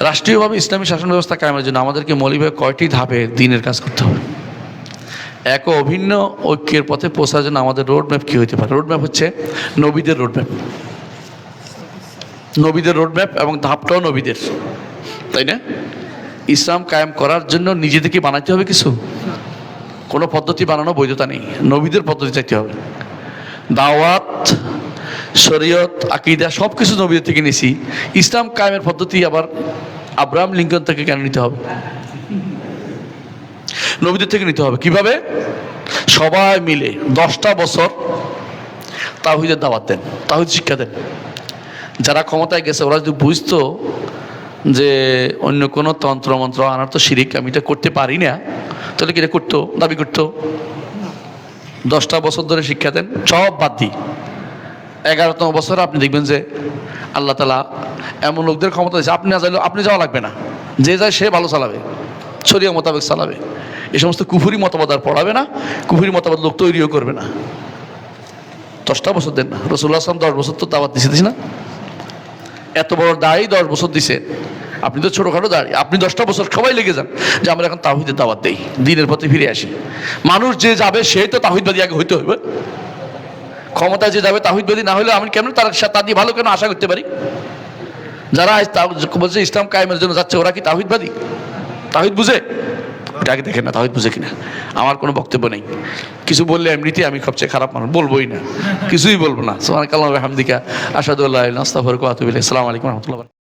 রাষ্ট্রীয়ভাবে ইসলামী শাসন ব্যবস্থা কায়েমের জন্য আমাদেরকে মৌলিকভাবে কয়টি ধাপে দিনের কাজ করতে হবে? এক, অভিন্ন ঐক্যের পথে পৌঁছার জন্য আমাদের রোড ম্যাপ কী হইতে পারে? রোড ম্যাপ হচ্ছে নবীদের রোড ম্যাপ নবীদের রোড ম্যাপ এবং ধাপটাও নবীদের। তাই না? ইসলাম কায়েম করার জন্য নিজে থেকে বানাইতে হবে কিছু? কোনো পদ্ধতি বানানো বৈধতা নেই। নবীদের পদ্ধতি চাইতে হবে। দাওয়াত শরীয়ত, আকিদা সব কিছু নবীদের থেকে নিছি। ইসলাম কায়েমের পদ্ধতি আবার আব্রাহাম লিঙ্কন থেকে কেন নিতে হবে? নবীদের থেকে নিতে হবে। কীভাবে? সবাই মিলে দশটা বছর তাহিদের দাওয়াত দেন তাহিদ শিক্ষা দেন। যারা ক্ষমতায় গেছে, ওরা যদি বুঝতো যে অন্য কোনো তন্ত্রমন্ত্র আনার তো শিরিক, আমি এটা করতে পারি না, তাহলে কি এটা করতো, দাবি করতো? দশটা বছর ধরে শিক্ষা দেন, সব বাদ দিই। এগারোতম বছর আপনি দেখবেন যে আল্লাহ তালা এমন লোকদের ক্ষমতা দিয়েছে। আপনি না চাইলেও আপনি যাওয়া লাগবে না। যে যায় সে ভালো চালাবে, শরীয় মোতাবেক চালাবে। এ সমস্ত কুফুরি মতবাদ আর পড়াবে না, কুফুরি মতবাদ লোক তৈরিও করবে না। দশটা বছর দেন না। রসুল্লাহ আসলাম দশ বছর তো দাওয়াত দিছে না? এত বড় দায়ী দশ বছর দিছে। আপনি তো ছোটোখাটো দাঁড়িয়ে আপনি দশটা বছর সবাই লেগে যান যে আমরা এখন তাহিদের দাওয়াত দেই, দিনের পথে ফিরে আসি। মানুষ যে যাবে, সে তো তাহিদবাদী আগে হইতে হবে ক্ষমতায় যে যাবে তাহিদবাদী না হলে আমি কেমন তার তা দিয়ে ভালো কেন আশা করতে পারি? যারা বলছে ইসলাম কায়েমের জন্য যাচ্ছে, ওরা কি তাহিদবাদী? তাহিদ বুঝে? আগে দেখেন না, তাহিদ বুঝে কিনা। আমার কোনো বক্তব্য নেই। কিছু বললে এমনিতেই আমি সবচেয়ে খারাপ মানুষ, বলবোই না। কিছুই বলব না। সোমান কালাম হামদিকা আসাদুল্লাহ আস্তাফর কাতুবিল্লাহ আসসালামু আলাইকুম রহমতুল্লাহ